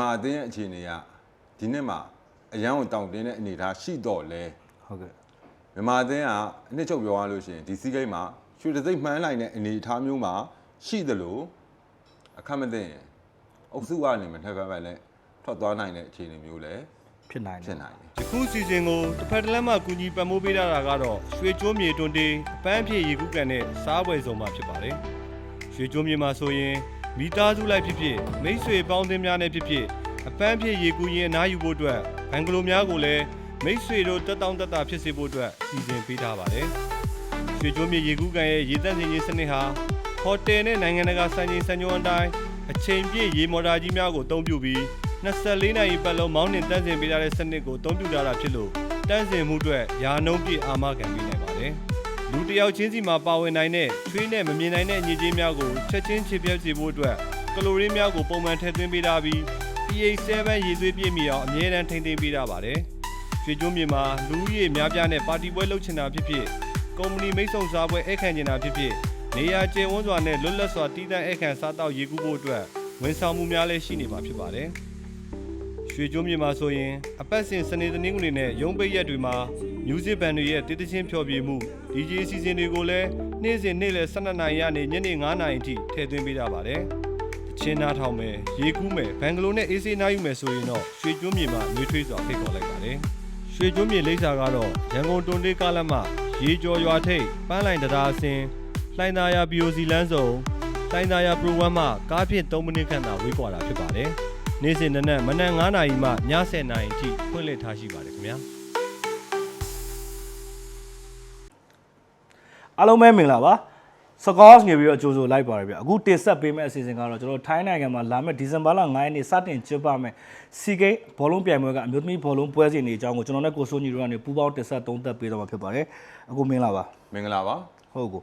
မြန်မာအသင်းရဲ့အခြေအနေကဒီနှစ်မှာအရန်ကိုတောင့်တင်းတဲ့အနေအထားရှိတော့လဲဟုတ်ကဲ့မြန်မာအသင်းကအနှစ်ချုပ်ပြောရလို့ရှိရင်ဒီစီးကိန်းမှာရွှေတစိမ့်မှန်းလိုက်တဲ့အနေအထားမျိုးမှာရှိသလိုအခက်မသိရင်အုပ်စုကနေမထက်ဖက်ပဲလဲထွက်သွားနိုင်တဲ့အခြေအနေမျိုးလည်းဖြစ်နိုင်ဖြစ်နိုင်တယ်ယခုစီစဉ်ကိုတစ်ဖက်တစ်လက်မှကူညီပံ့ပိုးပေးထားတာကတော့ရွှေကျိုးမြေတွန်တေးအပန်းဖြည့်ရေကူးကန်တဲ့စားပွဲစုံမှဖြစ်ပါတယ်။ရွှေကျိုးမြေမှာဆိုရင် မိသားစုလိုက်ဖြစ်ဖြစ်မိတ်ဆွေပေါင်းသင်းများနဲ့ဖြစ်ဖြစ်အပန်းဖြည့်ရေကူးရင်အနားယူဖို့အတွက်ဘန်ဂလိုများကိုလည်းမိတ်ဆွေတို့တက်တောင်းတက်တာဖြစ်စေဖို့အတွက်စီစဉ်ပေးထားပါတယ်။ရွှေကျိုးမြေရေကူးကန်ရဲ့ရေတန့်စင်ရေးစနစ်ဟာဟိုတယ်နဲ့နိုင်ငံတကာစံချိန်စံညွှန်းအတိုင်းအချိန်ပြည့်ရေမော်တာကြီးများကိုအသုံးပြုပြီး24နာရီပတ်လုံးမောင်းနှင်တန်းစင်ပေးထားတဲ့စနစ်ကိုအသုံးပြုထားတာဖြစ်လို့တန်းစင်မှုအတွက်ယာနှုံးပြည့်အာမခံပေးနိုင်ပါတယ်။ လူတစ်ယောက်ချင်းစီမှာပါဝင်နိုင်တဲ့ချွေးနဲ့မမြင်နိုင်တဲ့ညစ်ကြေးများကိုချက်ချင်းခြေပြတ်စေဖို့အတွက်ကလိုရင်းများကိုပုံမှန်ထည့်သွင်းပေးထားပြီး pH 7ရေသွေးပြည့်မီအောင်အမြဲတမ်းထိန်းသိမ်းပေးထားပါတယ်။ရွှေကျိုးမြေမှာလူဦးရေများပြားနဲ့ပါတီပွဲလုပ်ချင်တာဖြစ်ဖြစ်ကုမ္ပဏီမိတ်ဆုံစားပွဲဧည့်ခံချင်တာဖြစ်ဖြစ်နေရာကျယ်ဝန်းစွာနဲ့လွတ်လပ်စွာတည်တံ့ဧည့်ခံစားတော့ရေကူးဖို့အတွက်ဝန်ဆောင်မှုများလည်းရှိနေမှာဖြစ်ပါတယ်။ရွှေကျုံးမြေမှာဆိုရင်အပတ်စဉ်စနေတနင်္ဂနွေနဲ့ရုံးပိတ်ရက်တွေမှာ music band တွေရဲ့တည်တချင်းဖျော်ဖြေမှု DJ အစီအစဉ်တွေကိုလည်းနေ့စဉ်နေ့လယ်12နာရီကနေညနေ9နာရီအထိထည့်သွင်းပေးကြပါတယ်။တချင်းနားထောင်မယ်ရေကူးမယ်ဘန်ဂလိုနဲ့အေးစေးနားယူမယ်ဆိုရင်တော့ရွှေကျုံးမြေမှာနှွေးထွေးစွာဖိတ်ခေါ်လိုက်ပါတယ်။ရွှေကျုံးမြေလိပ်စာကတော့ရန်ကုန်တွန်တေးကားလက်မရေကျော်ရွာထိပ်ပန်းလိုင်တရားအစင်လှိုင်းသာယာ BOC လမ်းစုံလှိုင်းသာယာ program မှာကားဖြင့်3မိနစ်ခန့်သာဝေးကွာတာဖြစ်ပါတယ်။နေ့စဉ်နနက်မနက်9နာရီမှည10နာရီအထိဖွင့်လှစ်ထားရှိပါတယ်ခင်ဗျာ အားလုံးပဲမင်္ဂလာပါစကော့စ်နေပြီးတော့အကြိုဆိုလိုက်ပါရပြအခုတင်ဆက်ပေးမယ့်အစီအစဉ်ကတော့ကျွန်တော်ထိုင်းနိုင်ငံမှာလာမယ့်ဒီဇင်ဘာလ9ရက်နေ့စတင်ကျင်းပမယ့်စီဂိတ်ဘောလုံးပြိုင်ပွဲကအမျိုးသမီးဘောလုံးပွဲစဉ်တွေအကြောင်းကိုကျွန်တော်နဲ့ကိုစိုးညီတို့ကနေပူးပေါင်းတင်ဆက်သုံးသပ်ပေးတော့မှာဖြစ်ပါတယ်အခုမင်္ဂလာပါမင်္ဂလာပါဟုတ်ကို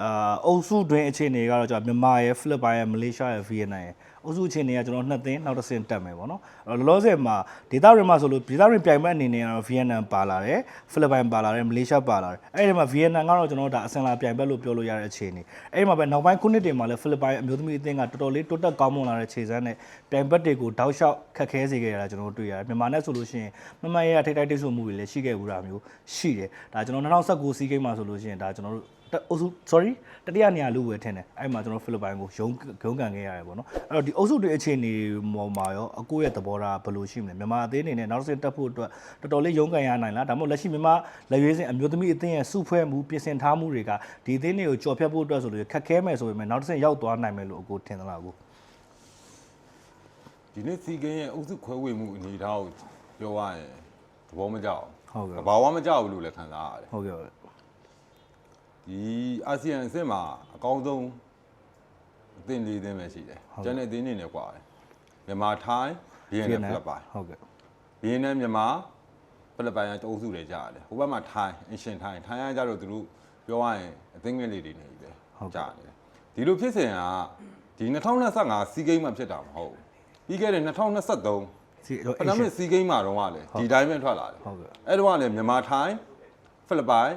အာအုပ်စုတွင်းအခြေအနေကတော့ကျွန်တော်မြန်မာရယ်ဖိလစ်ပိုင်ရယ်မလေးရှားရယ်ဗီယက်နမ်ရယ် အုပ်စုအခြေအနေကကျွန်တော်နှစ်သင်းနောက်တစ်ဆင့်တက်မယ်ပေါ့နော်အဲ့တော့လောလောဆယ်မှာဒေသတွေမှာဆိုလို့ဒေသတွေပြိုင်ပွဲအနေနဲ့ကတော့ဗီယက်နမ်ပါလာတယ်ဖိလစ်ပိုင်ပါလာတယ်မလေးရှားပါလာတယ်အဲ့ဒီမှာဗီယက်နမ်ကတော့ကျွန်တော်တို့ဒါအစင်လာပြိုင်ပွဲလို့ပြောလို့ရတဲ့အခြေအနေအဲ့ဒီမှာပဲနောက်ပိုင်းခုနှစ်တွေမှာလည်းဖိလစ်ပိုင်အမျိုးသမီးအသင်းကတော်တော်လေးတိုးတက်ကောင်းမွန်လာတဲ့ခြေစမ်းနဲ့ပြိုင်ပွဲတွေကိုတောက်လျှောက်ခက်ခဲစေခဲ့ရတာကျွန်တော်တို့တွေ့ရတယ်မြန်မာနဲ့ဆိုလို့ရှိရင်မမရဲ့ထိတိုက်တိတ်ဆိုမှုတွေလည်းရှိခဲ့ဘူးတာမျိုးရှိတယ်ဒါကျွန်တော်2019စီးဂိမ်းမှာဆိုလို့ရှိရင်ဒါကျွန်တော်တို့အုပ်စု sorry တတိယနေရာလူဝယ်ထင်တယ်အဲ့မှာကျွန်တော်ဖိလစ်ပိုင်ကိုရုံးရုံးကန်ခဲ့ရတယ်ပေါ့နော်အဲ့တော့ဒီအုပ်စုတွေအခြေအနေပေါ်မှာရောအကိုရဲ့သဘောထားဘယ်လိုရှိမလဲမြန်မာအသင်းအနေနဲ့နောက်တစ်ဆင့်တက်ဖို့အတွက်တော်တော်လေးရုံးကန်ရနိုင်လားဒါမှမဟုတ်လက်ရှိမြန်မာလက်ရွေးစင်အမျိုးသမီးအသင်းရဲ့စုဖွဲ့မှုပြင်ဆင်ထားမှုတွေကဒီအသင်းတွေကိုကြော်ဖြတ်ဖို့အတွက်ဆိုလို့ခက်ခဲမယ်ဆိုပေမဲ့နောက်တစ်ဆင့်ရောက်သွားနိုင်မယ်လို့အကိုထင်သလားကိုဒီနေ့စီကင်းရဲ့အုပ်စုခွဲဝေမှုအနေအထားကိုပြောရရင်သဘောမကျဘူးဟုတ်ကဲ့သဘာဝမကျဘူးလို့လည်းခံစားရတယ်ဟုတ်ကဲ့ဟုတ်ကဲ့ ဒီအာဆီယံအဆင့်မှာအကောင်းဆုံးအသင်းလေးသင်းပဲရှိတယ်ကျန်တဲ့အသင်းတွေနဲ့ကွာတယ်မြန်မာထိုင်းဗီယက်နမ်ဖိလစ်ပိုင်ဟုတ်ကဲ့ဗီယက်နမ်မြန်မာဖိလစ်ပိုင်ကတအုပ်စုတွေကြားတယ်ဟိုဘက်မှာထိုင်းအင်ရှင်ထိုင်းထိုင်းကကြတော့သူတို့ပြောရရင်အသင်းငယ်လေးတွေနေပြီပဲကြားတယ်ဒီလိုဖြစ်စဉ်ကဒီ2025စီးဂိမ်းမှာဖြစ်တာမဟုတ်ဘူးပြီးခဲ့တဲ့2023စီတော့ပထမစီးဂိမ်းမှာတော့ကလည်းဒီတိုင်းပဲထွက်လာတယ်ဟုတ်ကဲ့အဲ့တော့ကလည်းမြန်မာထိုင်းဖိလစ်ပိုင်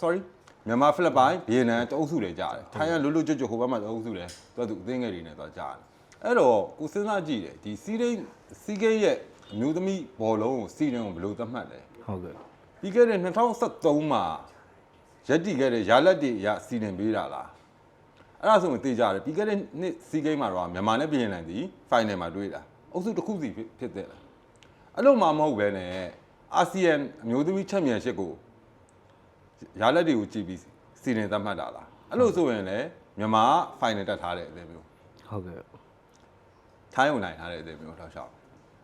sorry မြန်မာဖိလစ်ပိုင်ဗီယက်နမ်တအုပ်စုတွေကြားတယ်ထိုင်းကလွတ်လွတ်ကျွတ်ကျွတ်ဟိုဘက်မှာတအုပ်စုတယ်သူကသူအသင်းငယ်တွေနဲ့သွားကြားတယ်အဲ့တော့ကိုစဉ်းစားကြည့်တယ်ဒီစီးဂိမ်းစီးဂိမ်းရဲ့အမျိုးသမီးဘောလုံးကိုစီးတယ်ကိုဘယ်လိုသတ်မှတ်လဲဟုတ်ကဲ့ပြီးခဲ့တဲ့2023မှာရက်တီခဲ့တဲ့ရာလက်တီရစီးတင်ပေးတာလားအဲ့ဒါဆိုရင်သိကြတယ်ပြီးခဲ့တဲ့နှစ်စီးဂိမ်းမှာတော့မြန်မာနဲ့ဗီယက်နမ်ဒီဖိုင်နယ်မှာတွေ့တာအုပ်စုတစ်ခုစီဖြစ်ဖြစ်တဲ့လားအဲ့လိုမှမဟုတ်ပဲနဲ့အာဆီယံအမျိုးသမီးချန်ပီယံရှစ်ကို ရာလက်တွေကိုကြည့်ပြီးစီရင်သတ်မှတ်တာလားအဲ့လိုဆိုရင်လည်းမြန်မာဖိုင်နယ်တက်ထားတဲ့အသင်းမျိုးဟုတ်ကဲ့ထိုင်းုံနိုင်ထားတဲ့အသင်းမျိုးတော့ရှောက်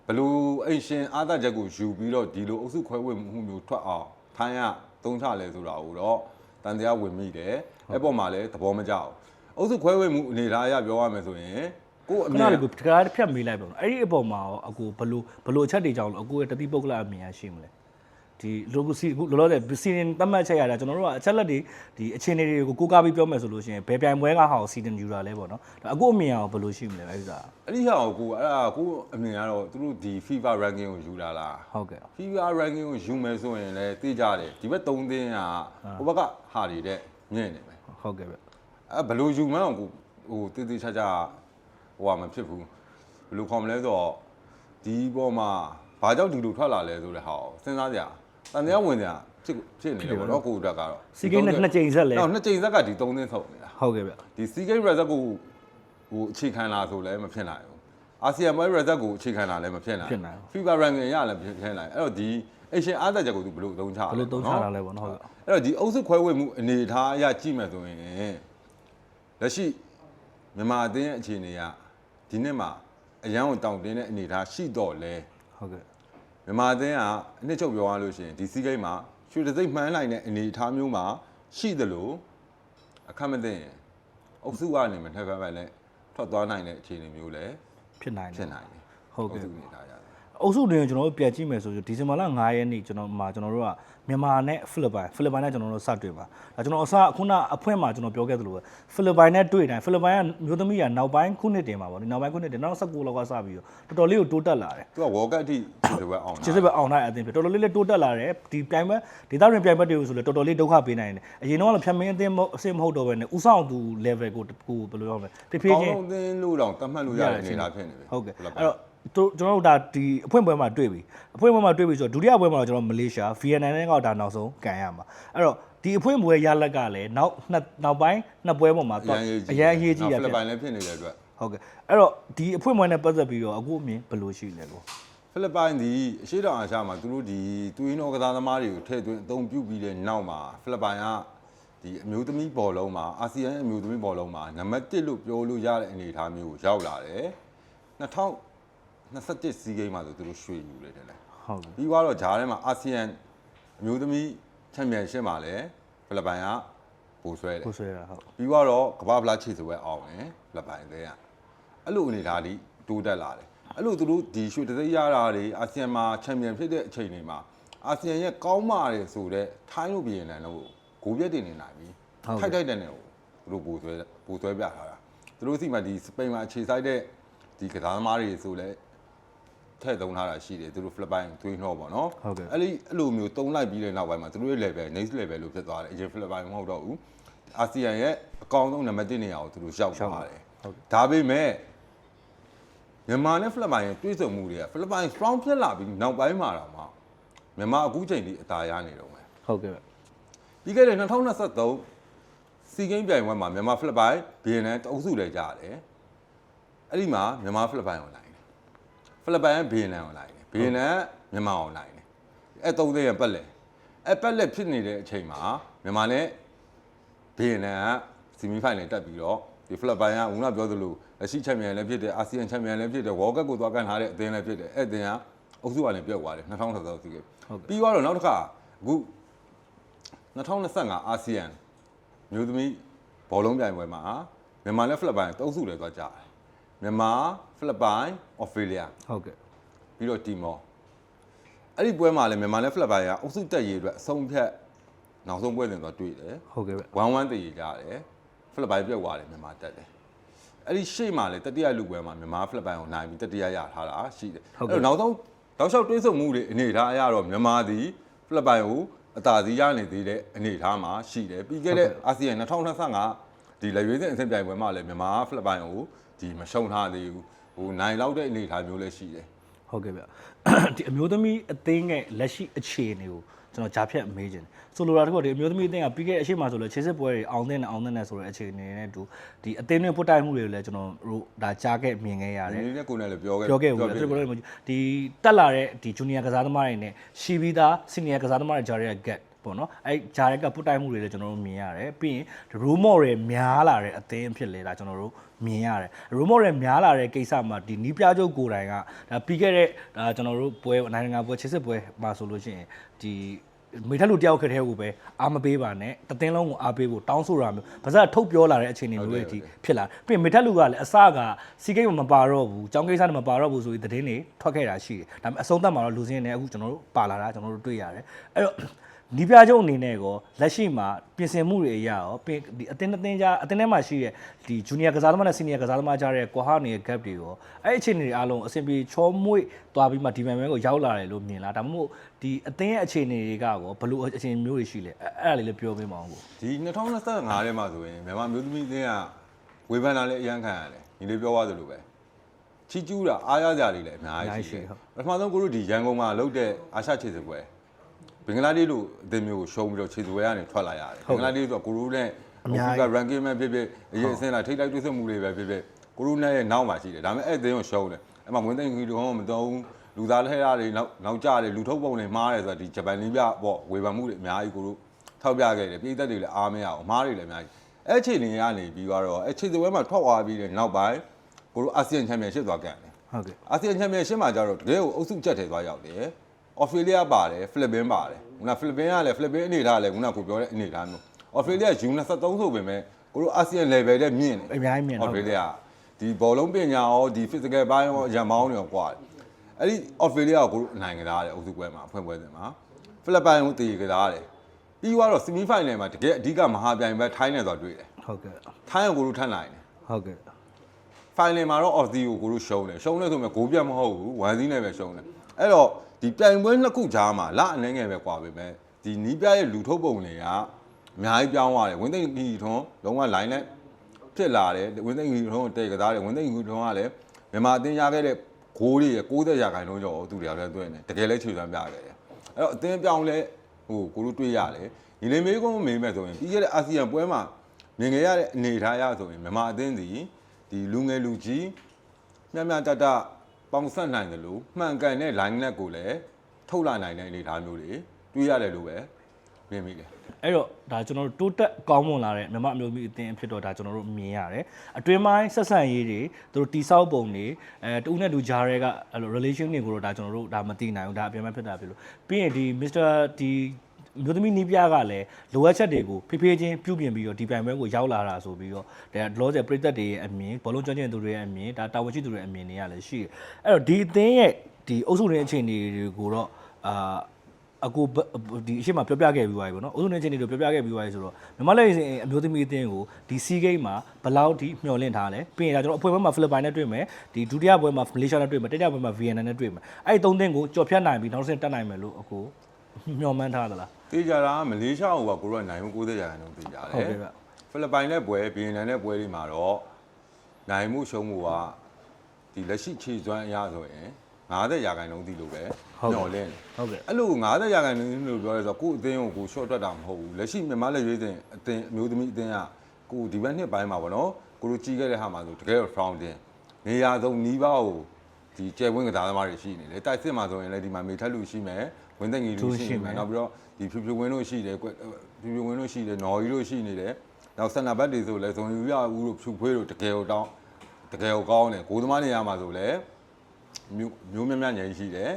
ဘလူအိရှင်အာသာချက်ကိုယူပြီးတော့ဒီလိုအုပ်စုခွဲဝေမှုမျိုးထွက်အောင်ထိုင်းကသုံးချလဲဆိုတာကိုတော့တန်တရားဝင်မိတယ်အဲ့ပေါ်မှာလည်းသဘောမကျဘူးအုပ်စုခွဲဝေမှုအနေထားအရပြောရမယ်ဆိုရင်ကို့အခမြဏင်လေးကိုတကားတစ်ဖြတ်မေးလိုက်ပါဦးအဲ့ဒီအပေါ်မှာရောအကိုဘလို့ဘလို့အချက်တွေကြောင့်လို့အကိုရဲ့တတိပုဂ္ဂလအမြင်ရရှိမလဲ ဒီလိုကစီခုလောလောဆယ်စီရင်တတ်မှတ်ချက်ရတာကျွန်တော်တို့ကအချက်လက်တွေဒီအခြေအနေတွေကိုကိုးကားပြီးပြောမယ်ဆိုလို့ရှိရင်ဘယ်ပြိုင်ပွဲကဟာကိုစီတင်ယူတာလဲပေါ့နော်ဒါအကိုအမြင်ရောဘလို့ရှိမလဲအဲ့ဒါအဲ့ဒီဟာကိုကိုအဲ့ဒါကိုအမြင်ကတော့သူတို့ဒီ FIFA ranking ကိုယူလာလားဟုတ်ကဲ့ FIFA ranking ကိုယူမယ်ဆိုရင်လည်းသိကြတယ်ဒီဘက်3သင်းကဟိုဘက်ကဟာတွေတဲ့မြင့်နေမယ်ဟုတ်ကဲ့ဗျအဲဘယ်လိုယူမှန်းကိုဟိုတည်တည်ချာချာဟိုဟာမဖြစ်ဘူးဘယ်လိုခေါ်မလဲဆိုတော့ဒီပေါ်မှာဘာကြောင့်ဒီလိုထွက်လာလဲဆိုတဲ့ဟာကိုစဉ်းစားကြ တန်တရားဝင်ကြဖြစ်ဖြစ်နေတယ်ပေါ့နော်ကိုယ့်အတွက်ကတော့စီကိန်းနဲ့နှစ်ကြိမ်ဆက်လဲနောက်နှစ်ကြိမ်ဆက်ကဒီ3သင်းဆုံးနေတာဟုတ်ကဲ့ဗျဒီစီကိန်း result ကိုဟိုအခြေခံလာဆိုလည်းမဖြစ်နိုင်ဘူးအာဆီယံပွဲ result ကိုအခြေခံလာလည်းမဖြစ်နိုင်ဖြစ်နိုင်ဘူး FIFA ranking ရလည်းမဖြစ်နိုင်အဲ့တော့ဒီ Asian အားသက်ချက်ကိုသူဘယ်လိုသုံးချလဲဘယ်လိုသုံးချတာလဲပေါ့နော်ဟုတ်ကဲ့အဲ့တော့ဒီအုပ်စုခွဲဝေမှုအနေအထားအရကြည့်မယ်ဆိုရင်လက်ရှိမြန်မာအသင်းရဲ့အခြေအနေကဒီနှစ်မှာအရန်ကိုတောင်းတင်းတဲ့အနေအထားရှိတော့လဲဟုတ်ကဲ့ မြန်မာအသင်းကအနှစ်ချုပ်ပြောရလို့ရှိရင်ဒီစီးကိန်းမှာရွှေတစိမ့်မှန်းလိုက်တဲ့အနေအထားမျိုးမှာရှိသလိုအခက်မသိရင်အုပ်စုကနေမထက်ဖက်ပဲလဲထွက်သွားနိုင်တဲ့အခြေအနေမျိုးလည်းဖြစ်နိုင်တဖြစ်ယ်နိုင်တယ်ဟုတ်ကဲ့အုပ်စုအနေအထားရတယ် အုပ်စုတွင်ကျွန်တော်တို့ပြန်ကြည့်မယ်ဆိုရင်ဒီဇင်ဘာလ9ရက်နေ့ကျွန်တော်မှာကျွန်တော်တို့ကမြန်မာနဲ့ဖိလစ်ပိုင်ဖိလစ်ပိုင်နဲ့ကျွန်တော်တို့စတွေ့ပါဒါကျွန်တော်အစခုနအဖွင့်မှာကျွန်တော်ပြောခဲ့သလိုပဲဖိလစ်ပိုင်နဲ့တွေ့တိုင်းဖိလစ်ပိုင်ကမျိုးသမီးကနောက်ပိုင်းခုနှစ်တင်ပါပေါ့ဒီနောက်ပိုင်းခုနှစ်တင်နောက်19လောက်ကစပြီးတော့တော်တော်လေးကိုတိုးတက်လာတယ်သူကဝေါ်ကတ်အထိခြေစပွဲအောင်ကျေးဇူးပဲအောင်နိုင်အသင်းဖြစ်တော်တော်လေးလေးတိုးတက်လာတယ်ဒီပြိုင်ပွဲဒေသတွင်ပြိုင်ပွဲတွေကိုဆိုလဲတော်တော်လေးဒုက္ခပေးနိုင်တယ်အရင်တော့လည်းဖြတ်မင်းအသင်းမဟုတ်အဆင့်မဟုတ်တော့ဘဲနဲ့ဥဆောင်သူ level ကိုကိုဘယ်လိုပြောမလဲတဖြည်းကောင်းချင်းလုံးသင်းလို့တော့တတ်မှတ်လို့ရတဲ့အနေအထားဖြစ်နေပြီဟုတ်ကဲ့ဖိလစ်အဲ့ပိုင်တော့ တို့ကျွန်တော်တို့ဒါဒီအဖွင့်ပွဲမှာတွေ့ပြီအဖွင့်ပွဲမှာတွေ့ပြီဆိုတော့ဒုတိယပွဲမှာတော့ကျွန်တော်မလေးရှားဗီယက်နမ်နဲ့ကဒါနောက်ဆုံးကန်ရမှာအဲ့တော့ဒီအဖွင့်ပွဲရလက်ကလည်းနောက်နှစ်နောက်ပိုင်းနှစ်ပွဲပေါ်မှာအတော့ရန်ရေးကြီးအရန်အရေးကြီးရဖိဖြလစ်စ်ပိုင်လည်းဖြစ်နေတဲ့အတွက်ဟုတ်ကဲ့အဲ့တော့ဒီအဖွင့်ပွဲနဲ့ပတ်သက်ပြီးတော့အခုအမြင်ဘယ်လိုရှိလဲကိုဖိလစ်ပိုင်ဒီအရှိတောင်အာရှမှာသူတို့ဒီတူရင်းတော်ကစားသမားတွေကိုထည့်သွင်းအသုံးပြုပြီးတဲ့နောက်မှာဖိလစ်ပိုင်ကဒီအမျိုးသမီးဘောလုံးမှာအာဆီယံရဲ့အမျိုးသမီးဘောလုံးမှာနံပါတ်1လို့ပြောလို့ရတဲ့အနေအထားမျိုးကိုရောက်လာတယ် 2021စီးဂိမ်းမှာဆိုသူတို့ရွှေယူတယ်တဲ့လေဟုတ်ကဲ့ပြီးတော့ဂျားထဲမှာအာဆီယံအမျိုးသမီးချန်ပီယံရှစ်မှာလည်းဖိလစ်ပိုင်ကပိုဆွဲတယ်ကိုဆွဲတာဟုတ်ပြီးတော့ကမ္ဘာဖလားခြေစပွဲအောင်တယ်ဖိလစ်ပိုင်သေးကအဲ့လိုအနေထားလေးတိုးတက်လာတယ်အဲ့လိုသူတို့ဒီရွှေတသိန်းရတာတွေအာဆီယံမှာချန်ပီယံဖြစ်တဲ့အချိန်တွေမှာအာဆီယံရဲ့ကောင်းမာတယ်ဆိုတော့ထိုင်းလို့ပြည်နေတယ်လို့ဂိုးပြက်တင်နေနိုင်ပြီထိုက်ထိုက်တဲ့နေကိုသူတို့ပိုဆွဲပိုဆွဲပြထားတာသူတို့စီမှာဒီစပိန်မှာအခြေစိုက်တဲ့ဒီကစားသမားတွေဆိုလဲ ထည့်သုံးထားတာရှိတယ်သူတို့ဖိလစ်ပိုင်သွေးနှောပေါ့နော်ဟုတ်ကဲ့ အဲ့ဒီအဲ့လိုမျိုးတုံးလိုက်ပြီးတဲ့နောက်ပိုင်းမှာသူတို့ရဲ့ level next level လို့ဖြစ်သွားတယ်အရင်ဖိလစ်ပိုင်မဟုတ်တော့ဘူးအာဆီယံရဲ့အကောင်းဆုံးနံပါတ်1နေရာကိုသူတို့ရောက်သွားတယ်ဒါပေမဲ့မြန်မာနဲ့ဖိလစ်ပိုင်ရဲ့တွဲဆုံမှုတွေကဖိလစ်ပိုင် strong ဖြစ်လာပြီးနောက်ပိုင်းမှာတော့မှမြန်မာအခုချိန်ထိအသာရနေတော့မယ် ဟုတ်ကဲ့ပြီးခဲ့တဲ့2023စီဂိမ်းပြိုင်ပွဲမှာမြန်မာဖိလစ်ပိုင်ဘီယန်နဲ့တအုပ်စုလဲကြတယ်အဲ့ဒီမှာမြန်မာဖိလစ်ပိုင်ကိုလိုက်တယ် ဖိလစ်ပိုင်ကဘီယန်ကိုလိုက်တယ်ဘီယန်ကမြန်မာကိုလိုက်တယ်အဲ့သုံးသိန်းရပတ်လက်အဲ့ပတ်လက်ဖြစ်နေတဲ့အချိန်မှာမြန်မာနဲ့ဘီယန်ကစီမီဖိုင်နယ်တက်ပြီးတော့ဒီဖိလစ်ပိုင်ကဦးနာပြောသလိုလက်ရှိချန်ပီယံလည်းဖြစ်တယ်အာဆီယံချန်ပီယံလည်းဖြစ်တယ်ဝေါ်ကပ်ကိုသွားကန်ထားတဲ့အသင်းလည်းဖြစ်တယ်အဲ့အသင်းကအုပ်စုကလည်းပြုတ်သွားတယ်2023စီဂိမ်းပြီးတော့နောက်တစ်ခါအခု2025အာဆီယံမျိုးသမီးဘောလုံးပြိုင်ပွဲမှာမြန်မာနဲ့ဖိလစ်ပိုင်တုံးစုလည်းသွားကြတယ် မြန်မာဖိလစ်ပိုင်အော်စတြေးလျဟုတ်ကဲ့ပြီးတော့တီမောအဲ့ဒီပွဲမှာလည်းမြန်မာနဲ့ဖိလစ်ပိုင်ကအုပ်စုတက်ရေးအတွက်အဆုံးဖြတ်နောက်ဆုံးပွဲစဉ်သွားတွေ့တယ်ဟုတ်ကဲ့ဗျဝမ်ဝမ်တည်ကြတယ်ဖိလစ်ပိုင်ပြုတ်သွားတယ်မြန်မာတက်တယ်အဲ့ဒီရှေ့မှာလည်းတတိယလူပွဲမှာမြန်မာဖိလစ်ပိုင်ကိုနိုင်ပြီးတတိယရထားတာရှိတယ်အဲ့တော့နောက်ဆုံးတောက်လျှောက်တွေးဆုံမှုတွေအနေထားအရတော့မြန်မာသည်ဖိလစ်ပိုင်ကိုအသာစီးရနေသေးတဲ့အနေထားမှာရှိတယ်ပြီးခဲ့တဲ့အာဆီယံ2025ဒီလက်ရွေးစင်အဆင့်ပြိုင်ပွဲမှာလည်းမြန်မာဖိလစ်ပိုင်ကို ဒီမရှုံထားသေးဘူးဟိုနိုင်လောက်တဲ့အနေထားမျိုးလည်းရှိတယ်ဟုတ်ကဲ့ဗျဒီအမျိုးသမီးအသင်းရဲ့လက်ရှိအခြေအနေကိုကျွန်တော်ဂျာဖြတ်မေးခြင်းဆိုလိုတာတခုကဒီအမျိုးသမီးအသင်းကပြီးခဲ့တဲ့အရှိမဆိုလို့ခြေစစ်ပွဲတွေအောင်တဲ့နဲ့အောင်တဲ့နဲ့ဆိုတဲ့အခြေအနေနဲ့တူဒီအသင်းတွေပုတ်တိုက်မှုတွေကိုလည်းကျွန်တော်တို့ဒါကြားခဲ့မြင်ခဲ့ရတယ်ဒီနေ့ကိုယ်နဲ့လည်းပြောခဲ့ပြောခဲ့ဘူးလေသူတို့ပြောတယ်ဒီတက်လာတဲ့ဒီဂျူနီယာကစားသမားတွေနဲ့ရှီဗီသားစီနီယာကစားသမားတွေဂျာရဲ get ပေါ့နော်အဲဂျာရဲကပုတ်တိုက်မှုတွေလည်းကျွန်တော်တို့မြင်ရတယ်ပြီးရင် rumor တွေများလာတဲ့အသင်းဖြစ်လေဒါကျွန်တော်တို့မြင်ရတယ် rumor တွေများလာတဲ့ကိစ္စမှာဒီနီးပြချုပ်ကိုယ်တိုင်ကဒါပြီးခဲ့တဲ့ဒါကျွန်တော်တို့ပွဲနိုင်ငံတကာပွဲချစ်စစ်ပွဲမှာဆိုလို့ရှိရင်ဒီမိထက်လူတယောက်ခက်တဲ့ကိုပဲအားမပေးပါနဲ့တသင်းလုံးကိုအားပေးဖို့တောင်းဆိုတာမျိုးဗဇက်ထုတ်ပြောလာတဲ့အခြေအနေမျိုးတွေဒီဖြစ်လာပြီးရင်မိထက်လူကလည်းအစကစီကိတ်မပါတော့ဘူးចောင်းကိစ္စနဲ့မပါတော့ဘူးဆိုပြီးသတင်းတွေထွက်ခဲ့တာရှိတယ်ဒါပေမဲ့အဆုံးသတ်မှာတော့လူစင်းနဲ့အခုကျွန်တော်တို့ပါလာတာကျွန်တော်တို့တွေ့ရတယ်အဲ့တော့ ဒီပြချုပ်အနေနဲ့ကောလက်ရှိမှာပြင်ဆင်မှုတွေအရရောပြင်ဒီအတင်းအတင်းကြားအတင်းထဲမှာရှိတဲ့ဒီဂျူနီယာကစားသမားနဲ့စီနီယာကစားသမားကြားတဲ့ကွာဟနေတဲ့ gap တွေရောအဲ့အခြေအနေတွေအားလုံးအဆင်ပြေချောမွေ့သွားပြီးမှဒီမိုင်မဲကိုရောက်လာတယ်လို့မြင်လားဒါမှမဟုတ်ဒီအတင်းရဲ့အခြေအနေတွေကကောဘယ်လိုအခြေအနေမျိုးတွေရှိလဲအဲ့အဲ့ဒါလေးလည်းပြောပေးမအောင်ကိုဒီ2025ထဲမှာဆိုရင်မြန်မာမျိုးသမီးအသင်းကဝေဖန်တာလည်းအရန်ခံရတယ်ညီလေးပြောသွားသလိုပဲချီကျူးတာအားရကြတွေလည်းအများအများကြီးကြီးရှိရှိတယ်ဟုတ်ပထမဆုံးကိုတို့ဒီရန်ကုန်မှာလုပ်တဲ့အာရှခြေစပွဲ ဘင်္ဂလားဒေ့ရှ်လိုအသင်းမျိုးကိုရှုံးပြီးတော့ခြေစပွဲကနေထွက်လာရတယ်ဘင်္ဂလားဒေ့ရှ်ဆိုတော့ကိုတို့နဲ့အများကြီးက ranking မဲ့ဖြစ်ဖြစ်အရေးအစင်းလာထိတ်လိုက်တွဲဆက်မှုတွေပဲဖြစ်ဖြစ်ကိုတို့နဲ့ရဲ့နောက်မှာရှိတယ်ဒါပေမဲ့အဲ့အသင်းကိုရှုံးတယ်အဲ့မှာဝင်သိန်းခီလုံးမတုံးလူသားထဲရတွေနောက်နောက်ကြတယ်လူထုတ်ပုံတွေမှားတယ်ဆိုတော့ဒီဂျပန်လေးပြပေါ့ဝေဖန်မှုတွေအများကြီးကိုတို့ထောက်ပြခဲ့တယ်ပြည်သက်တွေလည်းအားမရအောင်အမားတွေလည်းအများကြီးအဲ့ချိန်တွေကနေပြီးတော့အဲ့ခြေစပွဲမှာထွက်သွားပြီးတဲ့နောက်ပိုင်းကိုတို့အာဆီယံချန်ပီယံရှစ်သွားကန်တယ်ဟုတ်ကဲ့အာဆီယံချန်ပီယံရှစ်မှာကျတော့တကယ်ကိုအုပ်စုချက်ထဲသွားရောက်တယ်။ အော်စတြေးလျပါတယ်ဖိလစ်ပင်းပါတယ်။ခုနဖိလစ်ပင်းကလည်းဖိလစ်ပင်းအနေထားလည်းခုနကိုပြောတဲ့အနေထားမျိုး။အော်စတြေးလျယူ23ဆိုပေမဲ့ကိုတို့အာဆီယံ level တဲ့မြင့်တယ်အများကြီးမြင်အော်ဟုတ်စတြေးကဲ့လျဒီဘောလုံးပညာရောဒီ physical ဘိုင်းရောရန်မောင်းတွေရောကွာတယ်။အဲ့ဒီအော်စတြေးလျကိုကိုတို့အနိုင်ကစားတယ်အုပ်စုပွဲမှာအဖွဲ့ပွဲစဉ်မှာဖိလစ်ပိုင်ကိုတည်ကစားတယ်။ပြီးသွားတော့ semi final မှာတကယ်အဓိကမဟာပြိုင်ပွဲထိုင်းနဲ့သွားတွေ့တယ်ဟုတ်ကဲ့။ထိုင်းကိုကိုတို့ထပ်နိုင်တယ်။ဟုတ်ကဲ့ဖိုင်နယ်မှာတော့ off the ကိုကိုတို့ရှုံးတယ်ရှုံးတယ်ဆိုမှဂိုးပြတ်မဟုတ်ဘူးဝမ်စီးနဲ့ပဲရှုံးတယ်အဲ့တော့ ဒီပြိုင်ပွဲနှစ်ခုကြားမှာလအနေငယ်ပဲကွာပဲပဲဒီနီးပြရဲ့လူထုတ်ပုံတွေကအများကြီးပြောင်းသွားတယ်ဝင်းသိန်းကြီးထွန်းလုံးဝ line နဲ့ဖြစ်လာတယ်ဝင်းသိန်းကြီးထွန်းကိုတည့်ကစားတယ်ဝင်းသိန်းကြီးထွန်းကလည်းမြန်မာအသင်းရခဲ့တဲ့ဂိုးတွေရဲ့60ရာခိုင်နှုန်းကျော်သူတွေကလည်းတွင်းတယ်တကယ်လည်းခြေစွမ်းပြခဲ့တယ်အဲ့တော့အသင်းပြောင်းလဲဟိုကိုတို့တွေးရတယ်ဒီလေမေးကုန်းမေးမဲ့ဆိုရင်ပြီးခဲ့တဲ့အာဆီယံပွဲမှာမြင်ခဲ့ရတဲ့အနေအထားအရဆိုရင်မြန်မာအသင်းစီဒီလူငယ်လူကြီးမျှမျှတတ ပေါင်ဆက်နိုင်တယ်လို့မှန်ကန်တဲ့ line နဲ့ကိုလည်းထုတ်လာနိုင်တဲ့အနေအထားမျိုးတွေတွေးရတယ်လို့ပဲမြင်မိတယ်အဲ့တော့ဒါကျွန်တော်တို့တိုးတက်ကောင်းမွန်လာတဲ့မြမအမျိုးသမီးအသင်းအဖြစ်တော့ဒါကျွန်တော်တို့မြင်ရတယ်အတွင်းပိုင်းဆက်ဆံရေးတွေသူတို့တိဆောက်ပုံတွေအဲတူနဲ့တူဂျာရဲကအဲ့လို relation တွေကိုတော့ဒါကျွန်တော်တို့ဒါမသိနိုင်ဘူးဒါအပြင်မှာဖြစ်တာဖြစ်လို့ပြီးရင်ဒီ Mr. ဒီ မျိုးသမီးနီးပြကလည်းလိုအပ်ချက်တွေကိုဖိဖိချင်းပြုပြင်ပြီးတော့ဒီပြိုင်ပွဲကိုရောက်လာတာဆိုပြီးတော့ဒါလောဆယ်ပြည်သက်တွေရဲ့အမြင်ဘောလုံးကျွမ်းကျင်သူတွေရဲ့အမြင်ဒါတာဝန်ရှိသူတွေရဲ့အမြင်တွေကလည်းရှိတယ်အဲ့တော့ဒီအသင်းရဲ့ဒီအုပ်စုတွေအခြေအနေတွေကိုတော့အာအကိုဘဒီအရှိမပြောပြခဲ့ပြီးသွားပြီပေါ့နော်အုပ်စုနေချင်းတွေပြောပြခဲ့ပြီးသွားပြီဆိုတော့မြန်မာလက်ရင်အမျိုးသမီးအသင်းကိုဒီစီးဂိမ်းမှာဘယ်လောက်ထိမျှော်လင့်ထားလဲပြီးရင်ဒါကျွန်တော်အဖွဲပွဲမှာဖိလစ်ပိုင်နဲ့တွေ့မယ်ဒီဒုတိယပွဲမှာမလေးရှားနဲ့တွေ့မယ်တတိယပွဲမှာဗီယက်နမ်နဲ့တွေ့မယ်အဲ့ဒီသုံးသင်းကိုကြော်ဖြတ်နိုင်ပြီးနောက်တစ်ဆင့်တက်နိုင်မယ်လို့အကို မျှော်မှန်းထားသလား တေးကြတာကမလေးရှားဟိုကကိုတို့ကနိုင်မှု90ရာခိုင်နှုန်းတေးကြတယ်ဟုတ်ကဲ့ဗျ ဖိလစ်ပိုင်နဲ့ပွဲဘီယက်နမ်နဲ့ပွဲတွေမှာတော့နိုင်မှုရှုံးမှုကဒီလက်ရှိခြေစွမ်းအရဆိုရင်90ရာခိုင်နှုန်းတည်လို့ပဲညှော်လင့်တယ် ဟုတ်ကဲ့ အဲ့လို90ရာခိုင်နှုန်းလို့ပြောရဲဆိုတော့ကို့အသင်းကိုကို short ထွက်တာမဟုတ်ဘူးလက်ရှိမြန်မာလက်ရွေးစဉ်အသင်းအမျိုးသမီးအသင်းကကိုဒီဘက်နှစ်ပိုင်းမှာပေါ့နော်ကိုတို့ကြီးခဲ့တဲ့ဟာမှာဆိုတကယ်တော့ founding နေရာဆုံးနီးပါးကို ဒီကျဲဝင်းကစားသမားတွေရှိနေတယ်တိုက်စစ်မှာဆိုရင်လည်းဒီမှာမေထက်လူရှိမယ်ဝင်းသိင္ကြီးလူရှိနေမယ်နောက်ပြီးတော့ဒီဖြူဖြူဝင်းတို့ရှိတယ်ကွဖြူဖြူဝင်းတို့ရှိတယ်နော်ကြီးတို့ရှိနေတယ်နောက်ဆန္ဒဘတ်တွေဆိုလည်းဇုံယူရဦးတို့ဖြူဖွေးတို့တကယ်ကိုတောင်းတကယ်ကိုကောင်းတယ်ကိုသမားနေရာမှာဆိုလည်းမျိုးမျိုးမြတ်မြတ်ညင်ရှိတယ်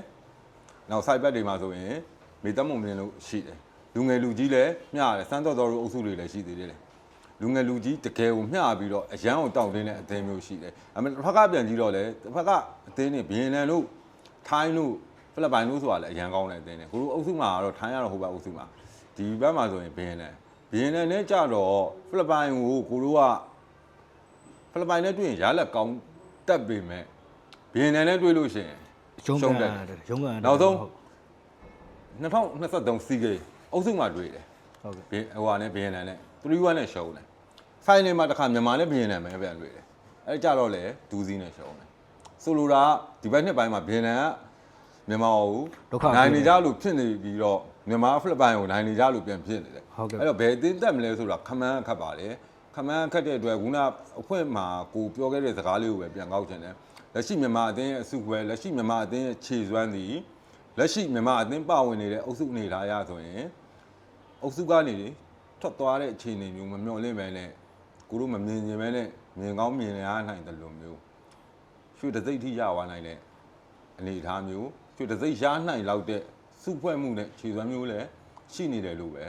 နောက် site back တွေမှာဆိုရင်မေတ္တမုံမြင်လို့ရှိတယ်လူငယ်လူကြီးလည်းမျှရတယ်စမ်းတော်တော်တို့အုပ်စုတွေလည်းရှိသေးတယ် လူငယ်လူကြီးတကယ်ကိုမျှပြီးတော့အရန်ကိုတောက်တင်းတဲ့အသင်းမျိုးရှိတယ်အမေတစ်ဖက်ကပြန်ကြည့်တော့လေတစ်ဖက်ကအသင်းတွေဘီယန်နန်တို့ထိုင်းတို့ဖိလစ်ပိုင်တို့ဆိုတာလည်းအရန်ကောင်းတဲ့အသင်းတွေကိုတို့အုပ်စုမှာကတော့ထိုင်းရတော့ဟိုဘက်အုပ်စုမှာဒီဘက်မှာဆိုရင်ဘီယန်နန်ဘီယန်နန်နဲ့ကြတော့ဖိလစ်ပိုင်ကိုကိုတို့ကဖိလစ်ပိုင်နဲ့တွေ့ရင်ရလက်ကောင်းတက်ပေမဲ့ဘီယန်နန်နဲ့တွေ့လို့ရှိရင်ရုံးရှုံးကန်တယ်တယ်ရုံးကန်တယ်နောက်ဆုံးဟုတ်2023စီးကိန်းအုပ်စုမှာတွေ့တယ်ဟုတ်ကဲ့ဘီဟိုဟာနဲ့ဘီယန်နန်နဲ့3-1နဲ့ရှုံးတယ် ဖိုင်နယ်မှာတစ်ခါမြန်မာနဲ့ဘီယန်နန်ပဲပြန်တွေ့တယ်အဲကြတော့လေဒူးစီးနဲ့ရှုံးတယ်ဆိုလိုတာကဒီဘက်နှစ်ပိုင်းမှာဘီယန်နန်ကမြန်မာကိုဒုက္ခနိုင်နေကြလို့ဖြစ်နေပြီးတော့မြန်မာဖိလစ်ပိုင်ကိုနိုင်နေကြလို့ပြန်ဖြစ်နေတယ်ဟုတ်ကဲ့အဲ့တော့ဘယ်အသင်းတက်မလဲဆိုတာခမန်းခတ်ပါတယ်ခမန်းခတ်တဲ့အတွက်ခုနအခွင့်မှာကိုပြောခဲ့တဲ့စကားလေးကိုပဲပြန်ကောက်ချင်တယ်လက်ရှိမြန်မာအသင်းရဲ့အစုခွဲလက်ရှိမြန်မာအသင်းရဲ့ခြေစွမ်းသည်လက်ရှိမြန်မာအသင်းပါဝင်နေတဲ့အုပ်စုအနေထားအရဆိုရင်အုပ်စုကနေထွက်သွားတဲ့အခြေအနေမျိုးမမျှော်လင့်ပဲနဲ့ ကိုတို့မမြင်ရင်ပဲနဲ့မြင်ကောင်းမြင်ရနိုင်တယ်လို့မျိုးရွှေတစိမ့်ထိရသွားနိုင်တဲ့အနေအထားမျိုးရွှေတစိမ့်ရနိုင်လောက်တဲ့စုဖွဲ့မှုနဲ့ခြေစွမ်းမျိုးလည်းရှိနေတယ်လို့ပဲ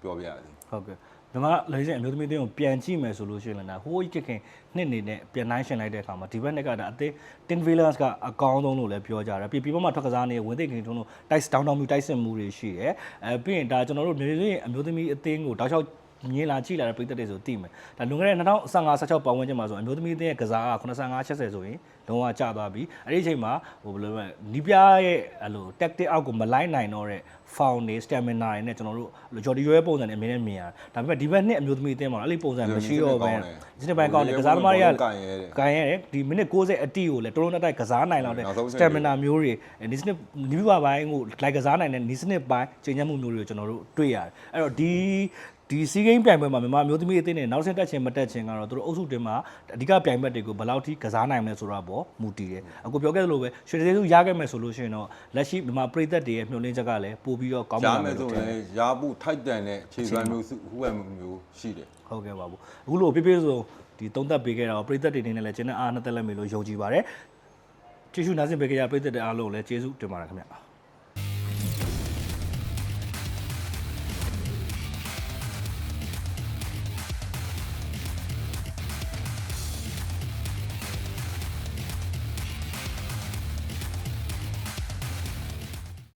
ပြောပြရစီဟုတ်ကဲ့မြန်မာလေးစင်အမျိုးသမီးတင်းကိုပြန်ကြည့်မယ်ဆိုလို့ရှိရင်လည်းဒါဟိုးကြီးခင်နှစ်နေနဲ့ပြန်နိုင်ရှင်လိုက်တဲ့အခါမှာဒီဘက်နဲ့ကဒါအသင်း Tin Villas ကအကောင်းဆုံးလို့လည်းပြောကြတယ်ပြီးပြီးမှထွက်ကစားနေဝင်သိခင်တုံးတို့တိုက်တောင်းတောင်းမှုတိုက်စစ်မှုတွေရှိတယ်အဲပြီးရင်ဒါကျွန်တော်တို့မျိုးစင်အမျိုးသမီးအသင်းကိုတောက်လျှောက် မြင်လာကြည့်လာတဲ့ပြည်သက်တွေဆိုသိမယ်ဒါလွန်ခဲ့တဲ့2015 16ပတ်ဝန်းကျင်မှာဆိုအမျိုးသမီးအသင်းရဲ့ကစားက85 80ဆိုရင်လုံးဝကျသွားပြီအဲ့ဒီအချိန်မှာဟိုဘယ်လိုလဲနီးပြားရဲ့အဲ့လို tactic အောက်ကိုမလိုက်နိုင်တော့တဲ့ foul တွေ stamina တွေနဲ့ကျွန်တော်တို့ Jordi ရွဲပုံစံနဲ့အမြဲတမ်းမြင်ရတယ်ဒါပေမဲ့ဒီဘက်နှစ်အမျိုးသမီးအသင်းမှာတော့အဲ့ဒီပုံစံမရှိတော့ဘဲဒီနေ့ပိုင်းကောင်းတယ်ကစားသမားတွေကကန်ရဲတယ်ကန်ရတယ်ဒီမိနစ်60အတိကိုလည်းတော်တော်နဲ့တိုက်ကစားနိုင်လောက်တဲ့နောက်ဆုံးအဆင့် stamina မျိုးတွေဒီစနစ်ဒီဘက်ပိုင်းကိုလိုက်ကစားနိုင်တဲ့ဒီစနစ်ပိုင်းချိန်ချက်မှုမျိုးတွေကိုကျွန်တော်တို့တွေ့ရတယ်အဲ့တော့ဒီ ဒီစီးဂိမ်းပြိုင်ပွဲမှာမြန်မာမျိုးသမီးအသင်းနဲ့နောက်ဆက်တက်ချင်းမတက်ချင်းကတော့သူတို့အုပ်စုတင်မှာအဓိကပြိုင်ဘက်တွေကိုဘယ်လောက်ထိကစားနိုင်မလဲဆိုတာပေါ့မူတည်တယ်အခုပြောခဲ့သလိုပဲရွှေတရေစုရခဲ့မယ်ဆိုလို့ရှိရင်တော့လက်ရှိမြန်မာပြည်သက်တွေရဲ့မျှော်လင့်ချက်ကလည်းပို့ပြီးတော့ကောင်းရလာမမယ်ယ်ဆိုလို့ထင်လတယ်ည်းရာဘူးထိုက်တန်တဲ့ခြေစွမ်းမျိုးစုဟိုဘက်မျိုးရှိတယ်ဟုတ်ကဲ့ပါဘူးအခုလိုပြပြဆိုဒီသုံးသက်ပေးခဲ့တာကိုပြည်သက်တွေအနေနဲ့လည်းကျင်းတဲ့အားနှစ်သက်လက်မေလို့ယုံကြည်ပါတယ်ကျေးဇူးနားဆင်ပေးခဲ့ရပြည်သက်တဲ့အားလုံးကိုလည်းကျေးဇူးတင်ပါတယ်ခင်ဗျ